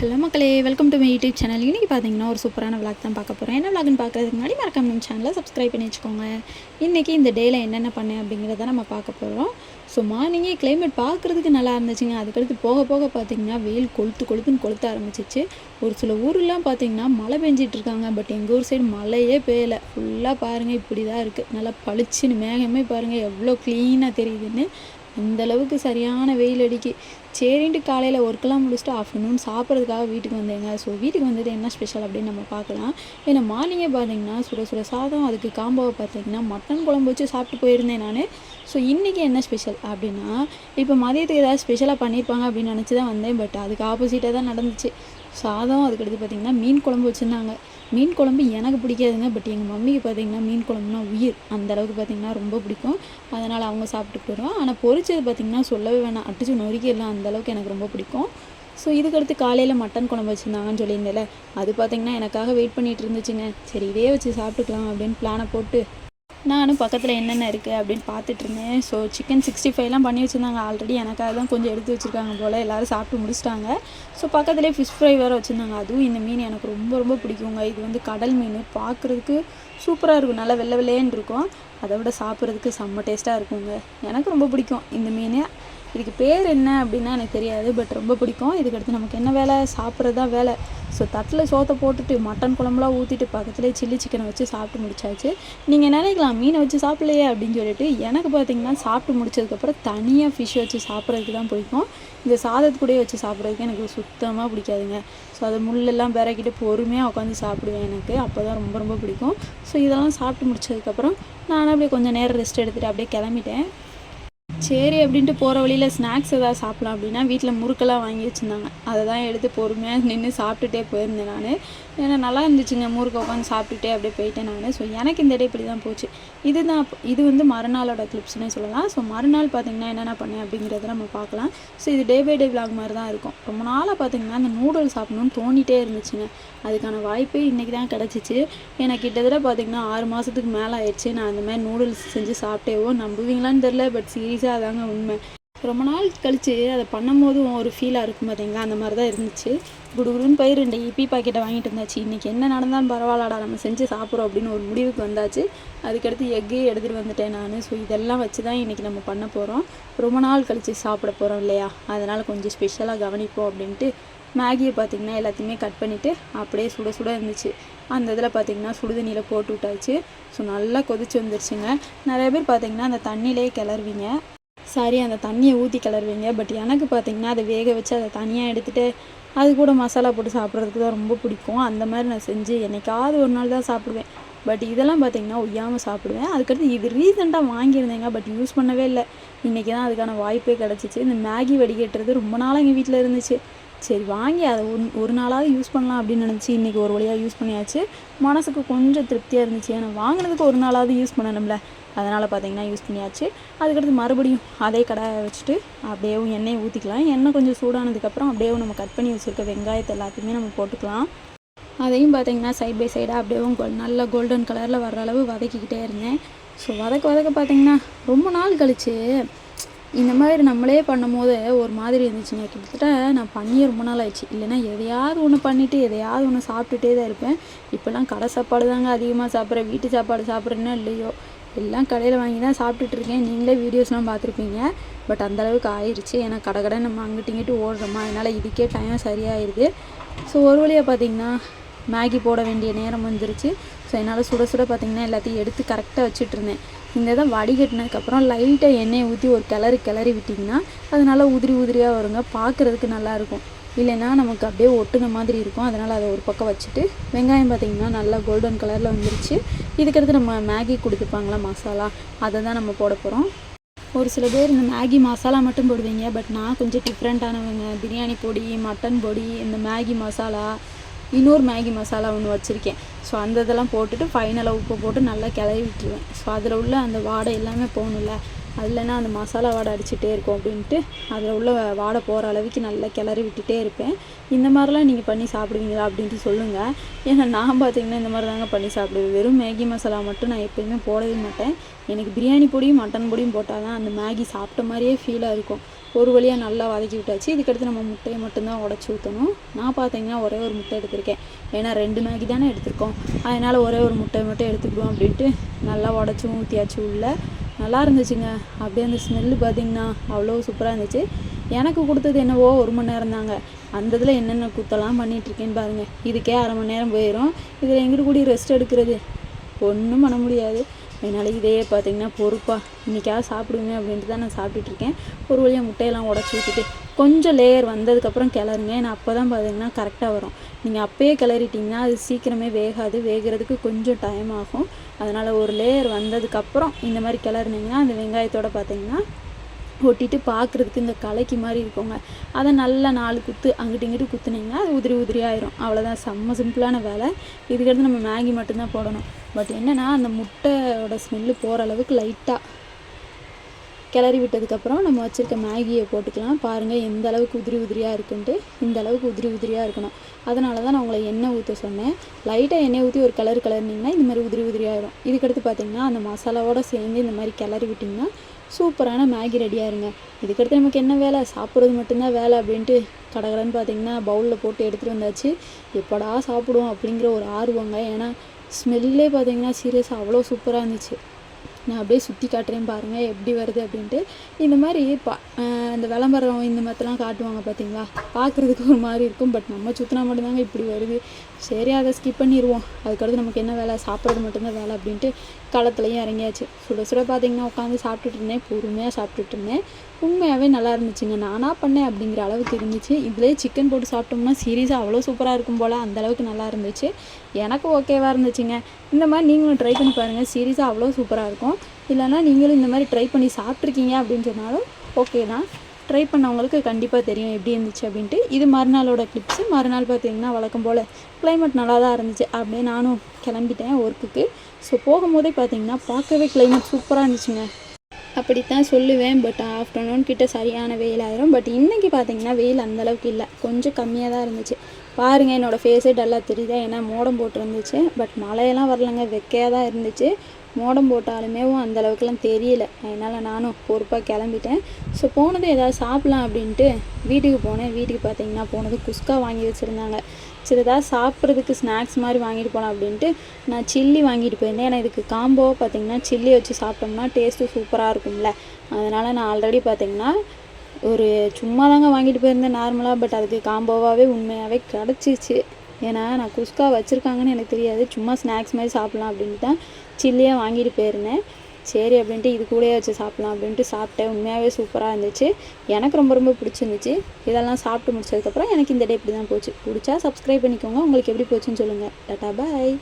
Hello மக்களே welcome to my YouTube channel இன்றைக்கி பார்த்தீங்கன்னா ஒரு சூப்பரான விளாக் தான் பார்க்க போகிறோம் என்ன விளாக்னு பார்க்குறதுக்கு முன்னாடி மறக்காம நம்ம சேனலை சப்ஸ்கிரைப் பண்ணி வச்சுக்கோங்க. இன்றைக்கி இந்த டேயில் என்னென்ன பண்ணேன் அப்படிங்கிறத நம்ம பார்க்க போகிறோம் ஸோ மார்னிங்கே கிளைமேட் பார்க்குறதுக்கு நல்லா இருந்துச்சுங்க. அதுக்கடுத்து போக போக பார்த்தீங்கன்னா வெயில் கொளுத்து கொளுத்துன்னு கொளுத்த ஆரம்பிச்சிச்சு. ஒரு சில ஊர்லாம் பார்த்தீங்கன்னா மழை பெஞ்சிட்டு இருக்காங்க. பட் எங்கள் ஊர் சைடு மழையே பெய்யலை. ஃபுல்லாக பாருங்கள் இப்படி தான் இருக்குது நல்லா பளிச்சுன்னு மேகமே பாருங்கள் எவ்வளோ க்ளீனாக தெரியுதுன்னு. இந்தளவுக்கு சரியான வெயில் அடிக்கு. சரின்ட்டு காலையில் ஒர்க்கெல்லாம் முடிச்சுட்டு ஆஃப்டர்நூன் சாப்பிட்றதுக்காக வீட்டுக்கு வந்தேங்க. ஸோ வீட்டுக்கு வந்தது என்ன ஸ்பெஷல் அப்படின்னு நம்ம பார்க்கலாம். ஏன்னா மார்னிங்கே பார்த்தீங்கன்னா சுட சுட சாதம் அதுக்கு காம்போவை பார்த்தீங்கன்னா மட்டன் குழம்பு வச்சு சாப்பிட்டு போயிருந்தேன் நான். ஸோ இன்றைக்கி என்ன ஸ்பெஷல் அப்படின்னா இப்போ மதியத்துக்கு ஏதாவது ஸ்பெஷலாக பண்ணியிருப்பாங்க அப்படின்னு நினச்சி தான் வந்தேன். பட் அதுக்கு ஆப்போசிட்டாக தான் நடந்துச்சு. சாதம் அதுக்கடுத்து பார்த்திங்கன்னா மீன் குழம்பு வச்சுருந்தாங்க. மீன் குழம்பு எனக்கு பிடிக்காதுங்க பட் எங்கள் மம்மிக்கு பார்த்திங்கன்னா மீன் குழம்புனா உயிர். அந்த அளவுக்கு பார்த்திங்கன்னா ரொம்ப பிடிக்கும். அதனால் அவங்க சாப்பிட்டுட்டு வருவோம் ஆனால் பொரிச்சது பார்த்திங்கன்னா சொல்லவே வேணாம். அடிச்சு நொறுக்கிடலாம். அந்த அளவுக்கு எனக்கு ரொம்ப பிடிக்கும். ஸோ இதுக்கடுத்து காலையில் மட்டன் குழம்பு வச்சுருந்தாங்கன்னு சொல்லியிருந்தேன்ல. அது பார்த்திங்கன்னா எனக்காக வெயிட் பண்ணிகிட்டு இருந்துச்சுங்க. சரி இதே வச்சு சாப்பிட்டுக்கலாம் அப்படின்னு பிளானை போட்டு நானும் பக்கத்தில் என்னென்ன இருக்குது அப்படின்னு பார்த்துட்ருந்தேன். ஸோ சிக்கன் சிக்ஸ்டி ஃபைவ்லாம் பண்ணி வச்சுருந்தாங்க ஆல்ரெடி எனக்காக தான் கொஞ்சம் எடுத்து வச்சுருக்காங்க போல். எல்லோரும் சாப்பிட்டு முடிச்சிட்டாங்க. ஸோ பக்கத்துலேயே ஃபிஷ் ஃப்ரை வேறு வச்சுருந்தாங்க. அதுவும் இந்த மீன் எனக்கு ரொம்ப ரொம்ப பிடிக்குங்க. இது வந்து கடல் மீன். பார்க்குறதுக்கு சூப்பராக இருக்கும். நல்லா வெள்ளை வெள்ளையன்னு இருக்கும். அதை விட சாப்பிட்றதுக்கு செம்ம டேஸ்ட்டாக இருக்குங்க. எனக்கு ரொம்ப பிடிக்கும் இந்த மீன். இதுக்கு பேர் என்ன அப்படின்னா எனக்கு தெரியாது பட் ரொம்ப பிடிக்கும். இதுக்கடுத்து நமக்கு என்ன வேலை? சாப்பிட்றது தான் வேலை. ஸோ தட்டில் சோத்தை போட்டுட்டு மட்டன் குழம்புலாம் ஊற்றிட்டு பக்கத்துலேயே சில்லி சிக்கனை வச்சு சாப்பிட்டு முடிச்சாச்சு. நீங்கள் நினைக்கலாம் மீனை வச்சு சாப்பிட்லையே அப்படின்னு சொல்லிட்டு எனக்கு பார்த்தீங்கன்னா சாப்பிட்டு முடிச்சதுக்கப்புறம் தனியாக ஃபிஷ் வச்சு சாப்பிட்றதுக்கு தான் பிடிக்கும். இந்த சாதத்து கூடயே வச்சு சாப்பிட்றதுக்கு எனக்கு சுத்தமாக பிடிக்காதுங்க. ஸோ அதை முள்ளெல்லாம் பிறக்கிட்டு பொறுமையாக உட்காந்து சாப்பிடுவேன் எனக்கு. அப்போ தான் ரொம்ப ரொம்ப பிடிக்கும். ஸோ இதெல்லாம் சாப்பிட்டு முடிச்சதுக்கப்புறம் நானும் அப்படியே கொஞ்சம் நேரம் ரெஸ்ட் எடுத்துகிட்டு அப்படியே கிளம்பிட்டேன். சரி அப்படின்ட்டு போகிற வழியில் ஸ்நாக்ஸ் எதாவது சாப்பிட்லாம் அப்படின்னா வீட்டில் முறுக்கெல்லாம் வாங்கி வச்சுருந்தாங்க. அதை தான் எடுத்து பொறுமையாக நின்று சாப்பிட்டுட்டே போயிருந்தேன் நான். ஏன்னா நல்லா இருந்துச்சுங்க முறுக்க உட்காந்து சாப்பிட்டுட்டே அப்படியே போயிட்டேன் நான். ஸோ எனக்கு இந்த டே இப்படி தான் போச்சு. இதுதான் இது வந்து மறுநாளோட கிளிப்ஸ்னே சொல்லலாம். ஸோ மறுநாள் பார்த்திங்கன்னா என்னென்ன பண்ணேன் அப்படிங்கிறத நம்ம பார்க்கலாம். ஸோ இது டே பை டே விளாக் மாதிரி தான் இருக்கும். ரொம்ப நாளாக பார்த்திங்கன்னா அந்த நூடுல்ஸ் சாப்பிடணும்னு தோண்டிகிட்டே இருந்துச்சுங்க. அதுக்கான வாய்ப்பு இன்றைக்கி தான் கிடச்சிச்சு. எனக்கு கிட்டத்தட்ட பார்த்திங்கன்னா ஆறு மாதத்துக்கு மேலே ஆயிடுச்சு. நான் அந்த மாதிரி நூடுல்ஸ் செஞ்சு சாப்பிட்டேவோ நம்புவீங்களான்னு தெரில பட் சீரியஸாக அதாங்க உண்மை. ரொம்ப நாள் கழித்து அதை பண்ணும்போதும் ஒரு ஃபீலாக இருக்கும் பார்த்தீங்களா அந்த மாதிரி தான் இருந்துச்சு. குடுகுடுன்னு போய் ரெண்டு இபி பாக்கெட்டை வாங்கிட்டு இருந்தாச்சு. இன்றைக்கி என்ன நடந்தாலும் பரவாயில்லடா நம்ம செஞ்சு சாப்பிட்றோம் அப்படின்னு ஒரு முடிவுக்கு வந்தாச்சு. அதுக்கடுத்து எக்கையும் எடுத்துகிட்டு வந்துட்டேன் நான். ஸோ இதெல்லாம் வச்சு தான் இன்றைக்கி நம்ம பண்ண போகிறோம் ரொம்ப நாள் கழித்து சாப்பிட போகிறோம் இல்லையா? அதனால் கொஞ்சம் ஸ்பெஷலாக கவனிப்போம் அப்படின்ட்டு மேகியை பார்த்திங்கன்னா எல்லாத்தையுமே கட் பண்ணிவிட்டு அப்படியே சுட சுட இருந்துச்சு. அந்த இதில் பார்த்திங்கன்னா சுடுதண்ணியில் போட்டு விட்டாச்சு. ஸோ நல்லா கொதிச்சு வந்துருச்சுங்க. நிறைய பேர் பார்த்திங்கன்னா அந்த தண்ணியிலே கிளறுவீங்க. சாரி அந்த தண்ணியை ஊற்றி கிளறுவீங்க. பட் எனக்கு பார்த்திங்கன்னா அதை வேக வச்சு அதை தனியாக எடுத்துகிட்டு அது கூட மசாலா போட்டு சாப்பிட்றதுக்கு தான் ரொம்ப பிடிக்கும். அந்த மாதிரி நான் செஞ்சு என்னைக்காவது ஒரு நாள் தான் சாப்பிடுவேன். பட் இதெல்லாம் பார்த்திங்கன்னா ஒய்யாமல் சாப்பிடுவேன். அதுக்கடுத்து இது ரீசெண்டாக வாங்கியிருந்தேங்க பட் யூஸ் பண்ணவே இல்லை. இன்றைக்கி தான் அதுக்கான வாய்ப்பே கிடச்சிச்சு. இந்த மேகி வடிகட்டுறது ரொம்ப நாளாக எங்கள் வீட்டில் இருந்துச்சு. சரி வாங்கி அதை ஒன் ஒரு நாளாவது யூஸ் பண்ணலாம் அப்படின்னு நினச்சி இன்றைக்கி ஒரு வழியாக யூஸ் பண்ணியாச்சு. மனசுக்கு கொஞ்சம் திருப்தியாக இருந்துச்சு. ஏன்னா வாங்கினதுக்கு ஒரு நாளாவது யூஸ் பண்ணணும்ல. அதனால் பார்த்தீங்கன்னா யூஸ் பண்ணியாச்சு. அதுக்கடுத்து மறுபடியும் அதே கடாயை வச்சுட்டு அப்படியே எண்ணெயை ஊற்றிக்கலாம் எண்ணெய் கொஞ்சம் சூடானதுக்கப்புறம் அப்படியே நம்ம கட் பண்ணி வச்சுருக்க வெங்காயத்தை எல்லாத்தையுமே நம்ம போட்டுக்கலாம். அதையும் பார்த்தீங்கன்னா சைட் பை சைடாக அப்படியே நல்ல கோல்டன் கலரில் வர்ற அளவு வதக்கிக்கிட்டே இருந்தேன். ஸோ வதக்க வதக்க பார்த்தீங்கன்னா ரொம்ப நாள் கழித்து இந்த மாதிரி நம்மளே பண்ணும் போது ஒரு மாதிரி இருந்துச்சுங்க. கிட்டத்தட்ட நான் பண்ணியே ரொம்ப நாள் ஆயிடுச்சு. இல்லைன்னா எதையாவது ஒன்று பண்ணிவிட்டு எதையாவது ஒன்று சாப்பிட்டுட்டே தான் இருப்பேன். இப்போல்லாம் கடை சாப்பாடு தாங்க அதிகமாக சாப்பிட்றேன். வீட்டு சாப்பாடு சாப்பிட்றேன்னா இல்லையோ? எல்லாம் கடையில் வாங்கி தான் சாப்பிட்டுட்டு இருக்கேன் நீங்களே வீடியோஸ்லாம் பார்த்துருப்பீங்க. பட் அந்தளவுக்கு ஆயிடுச்சு ஏன்னா கடை கடை நம்ம அங்கிட்டு இங்கிட்டு ஓடுறோமா? அதனால் இதுக்கே டைம் சரியாயிருது. ஸோ ஒரு வழியாக பார்த்தீங்கன்னா மேகி போட வேண்டிய நேரம் வந்துருச்சு. ஸோ என்னால் சுட சுட பார்த்திங்கன்னா எல்லாத்தையும் எடுத்து கரெக்டாக வச்சுட்ருந்தேன் இந்த இதை வடிகட்டினதுக்கப்புறம் லைட்டாக எண்ணெயை ஊற்றி ஒரு கிளறி கிளறி விட்டிங்கன்னா அதனால் உதிரி உதிரியாக வருங்க. பார்க்குறதுக்கு நல்லாயிருக்கும் இல்லைன்னா நமக்கு அப்படியே ஒட்டுன மாதிரி இருக்கும். அதனால் அதை ஒரு பக்கம் வச்சுட்டு வெங்காயம் பார்த்திங்கன்னா நல்லா கோல்டன் கலரில் வந்துருச்சு. இதுக்கடுத்து நம்ம மேகி கொடுத்துருப்பாங்களா மசாலா? அதை தான் நம்ம போட போகிறோம் ஒரு சில பேர் இந்த மேகி மசாலா மட்டும் போடுவீங்க பட் நான் கொஞ்சம் டிஃப்ரெண்ட்டானவங்க பிரியாணி பொடி மட்டன் பொடி இந்த மேகி மசாலா இன்னொரு மேகி மசாலா ஒன்று வச்சுருக்கேன். ஸோ அந்த இதெல்லாம் போட்டுட்டு ஃபைனலாக உப்பு போட்டு நல்லா கிளறி விட்டுருவேன் ஸோ அதில் உள்ள அந்த வாடை எல்லாமே போகணும்ல. இல்லைன்னா அந்த மசாலா வாடை அடிச்சுட்டே இருக்கும் அப்படின்ட்டு அதில் உள்ள வாடை போகிற அளவுக்கு நல்லா கிளறி விட்டுட்டே இருப்பேன். இந்த மாதிரிலாம் நீங்கள் பண்ணி சாப்பிடுவீங்களா அப்படின்ட்டு சொல்லுங்கள் ஏன்னா நான் பார்த்தீங்கன்னா இந்த மாதிரி தாங்க பண்ணி சாப்பிடுவேன். வெறும் மேகி மசாலா மட்டும் நான் எப்போயுமே போடவே மாட்டேன். எனக்கு பிரியாணி பொடியும் மட்டன் பொடியும் போட்டால் தான் அந்த மேகி சாப்பிட்ட மாதிரியே ஃபீலாக இருக்கும். ஒரு வழியாக நல்லா வதக்கி விட்டாச்சு. இதுக்கடுத்து நம்ம முட்டையை மட்டும்தான் உடச்சி ஊற்றணும் நான் பார்த்தீங்கன்னா ஒரே ஒரு முட்டை எடுத்திருக்கேன். ஏன்னா ரெண்டு மேகி தானே எடுத்திருக்கோம். அதனால் ஒரே ஒரு முட்டை மட்டும் எடுத்துக்கிடுவோம் அப்படின்ட்டு நல்லா உடச்சும் ஊற்றியாச்சு உள்ளே. நல்லா இருந்துச்சுங்க அப்படியே அந்த ஸ்மெல்லு பார்த்தீங்கன்னா அவ்வளோ சூப்பராக இருந்துச்சு. எனக்கு கொடுத்தது என்னவோ ஒரு மணி நேரம் தாங்க. அந்த இதில் என்னென்ன குத்தெல்லாம் பண்ணிகிட்ருக்கேன்னு பாருங்கள் இதுக்கே அரை மணி நேரம் போயிடும் இதில் எங்கிட்டு கூடி ரெஸ்ட் எடுக்கிறது? ஒன்றும் பண்ண முடியாது. அதனால் இதே பார்த்தீங்கன்னா பொறுப்பாக இன்றைக்காவது சாப்பிடுவேன் அப்படின்ட்டு தான் நான் சாப்பிட்டுட்ருக்கேன் ஒரு வழியாக முட்டையெல்லாம் உடச்சி விட்டுட்டு கொஞ்சம் லேயர் வந்ததுக்கப்புறம் கிளறுங்க. ஏன்னா அப்போ தான் பார்த்தீங்கன்னா கரெக்டாக வரும். நீங்கள் அப்பயே கிளறிட்டிங்கன்னா அது சீக்கிரமே வேகாது. வேகிறதுக்கு கொஞ்சம் டைம் ஆகும். அதனால் ஒரு லேயர் வந்ததுக்கப்புறம் இந்த மாதிரி கிளறுனீங்கன்னா அந்த வெங்காயத்தோடு பார்த்தீங்கன்னா ஒட்டிட்டு பார்க்குறதுக்கு இந்த கலைக்கு மாதிரி இருக்குங்க. அதை நல்லா நாலு குத்து அங்கிட்டு இங்கிட்டு குத்துனீங்கன்னா அது உதிரி உதிரி ஆயிரும். அவ்வளோதான் செம்ம சிம்பிளான வேலை. இதுக்கடுத்து நம்ம மேகி மட்டும்தான் போடணும். பட் என்னென்னா அந்த முட்டையோட ஸ்மெல்லு போகிற அளவுக்கு லைட்டாக கிளறி விட்டதுக்கப்புறம் நம்ம வச்சுருக்க மேகியை போட்டுக்கலாம். பாருங்கள் எந்த அளவுக்கு உதிரி உதிரியாக இருக்குன்ட்டு இந்த அளவுக்கு உதிரி உதிரியாக இருக்கணும். அதனால தான் நான் உங்களை எண்ணெய் ஊற்ற சொன்னேன். லைட்டாக எண்ணெய் ஊற்றி ஒரு கலர் கலர்னிங்கன்னா இந்த மாதிரி உதிரி உதிரியாயிரும் இதுக்கடுத்து பார்த்தீங்கன்னா அந்த மசாலாவோட சேர்ந்து இந்த மாதிரி கிளறி விட்டிங்கன்னா சூப்பரான மேகி ரெடியாக இருங்க. இதுக்கடுத்து நமக்கு என்ன வேலை? சாப்பிட்றது மட்டும்தான் வேலை அப்படின்ட்டு கடகடன்னு பார்த்தீங்கன்னா பவுலில் போட்டு எடுத்துகிட்டு வந்தாச்சு. எப்படா சாப்பிடுவோம் அப்படிங்கிற ஒரு ஆர்வங்க. ஏன்னா ஸ்மெல்லே பார்த்தீங்கன்னா சீரியஸாக அவ்வளோ சூப்பராக இருந்துச்சு. நான் அப்படியே சுற்றி காட்டுறேன் பாருங்கள் எப்படி வருது அப்படின்ட்டு. இந்த மாதிரி பா இந்த விளம்பரம் இந்த மாதிரிலாம் காட்டுவாங்க பார்த்தீங்களா பார்க்குறதுக்கு ஒரு மாதிரி இருக்கும் பட் நம்ம சுற்றினா மட்டும்தாங்க இப்படி வருது. சரி அதை ஸ்கிப் பண்ணிடுவோம். அதுக்கடுத்து நமக்கு என்ன வேலை? சாப்பிட்றது மட்டும்தான் வேலை அப்படின்ட்டு களத்துலையும் இறங்கியாச்சு. சுட சுட பார்த்தீங்கன்னா உட்காந்து சாப்பிட்டுட்டு இருந்தேன். பொறுமையாக சாப்பிட்டுட்டு இருந்தேன். உண்மையாகவே நல்லா இருந்துச்சுங்க. நானாக பண்ணேன் அப்படிங்கிற அளவுக்கு இருந்துச்சு. இதிலே சிக்கன் போட்டு சாப்பிட்டோம்னா சீரியஸாக அவ்வளோ சூப்பராக இருக்கும் போல் அந்தளவுக்கு நல்லா இருந்துச்சு. எனக்கு ஓகேவாக இருந்துச்சுங்க. இந்த மாதிரி நீங்களும் ட்ரை பண்ணி பாருங்கள் சீரியஸாக அவ்வளோ சூப்பராக இருக்கும். இல்லைனா நீங்களும் இந்த மாதிரி ட்ரை பண்ணி சாப்பிட்ருக்கீங்க அப்படின்னு சொன்னாலும் ஓகே தான். ட்ரை பண்ணவங்களுக்கு கண்டிப்பாக தெரியும் எப்படி இருந்துச்சு அப்படின்ட்டு. இது மறுநாளோட கிளிப்ஸு மறுநாள் பார்த்தீங்கன்னா வழக்கம் போல் கிளைமேட் நல்லா தான் இருந்துச்சு. அப்படியே நானும் கிளம்பிட்டேன் ஒர்க்குக்கு ஸோ போகும்போதே பார்த்தீங்கன்னா பார்க்கவே கிளைமேட் சூப்பராக இருந்துச்சுங்க. அப்படித்தான் சொல்லுவேன். பட் ஆஃப்டர்நூன் கிட்டே சரியான வெயில் ஆயிரும். பட் இன்றைக்கி பார்த்தீங்கன்னா வெயில் அந்தளவுக்கு இல்லை. கொஞ்சம் கம்மியாக தான் இருந்துச்சு. பாருங்கள் என்னோடய ஃபேஸே டல்லாக தெரியுதா? ஏன்னா மோடம் போட்டிருந்துச்சு. பட் மழையெல்லாம் வரலங்க. வெக்கையாக தான் இருந்துச்சு. மோடம் போட்டாலுமே அந்தளவுக்குலாம் தெரியல. அதனால் நானும் பொறுப்பாக கிளம்பிட்டேன். ஸோ போனது ஏதாவது சாப்பிட்லாம் அப்படின்ட்டு வீட்டுக்கு போனேன். வீட்டுக்கு பார்த்தீங்கன்னா போனது குஸ்கா வாங்கி வச்சுருந்தாங்க. சரி ஏதாவது சாப்பிட்றதுக்கு ஸ்நாக்ஸ் மாதிரி வாங்கிட்டு போகலாம் அப்படின்ட்டு நான் சில்லி வாங்கிட்டு போயிருந்தேன். ஏன்னா இதுக்கு காம்போ பார்த்தீங்கன்னா சில்லி வச்சு சாப்பிட்டோம்னா டேஸ்ட்டு சூப்பராக இருக்கும்ல. அதனால் நான் ஆல்ரெடி பார்த்தீங்கன்னா ஒரு சும்மா தாங்க வாங்கிட்டு போயிருந்தேன் நார்மலாக பட் அதுக்கு காம்போவாகவே உண்மையாகவே கிடச்சிச்சு ஏன்னா நான் குஸ்கா வச்சுருக்காங்கன்னு எனக்கு தெரியாது. சும்மா ஸ்நாக்ஸ் மாதிரி சாப்பிட்லாம் அப்படின்ட்டு தான் சில்லியாக வாங்கிட்டு போயிருந்தேன். சரி அப்படின்ட்டு இது கூடயே வச்சு சாப்பிட்லாம் அப்படின்ட்டு சாப்பிட்டேன். உண்மையாகவே சூப்பராக இருந்துச்சு. எனக்கு ரொம்ப ரொம்ப பிடிச்சிருந்துச்சு. இதெல்லாம் சாப்பிட்டு முடிச்சதுக்கப்புறம் எனக்கு இந்த டே இப்படி தான் போச்சு. பிடிச்சா சப்ஸ்கிரைப் பண்ணிக்கோங்க. உங்களுக்கு எப்படி போச்சுன்னு சொல்லுங்கள் டாட்டா பாய்.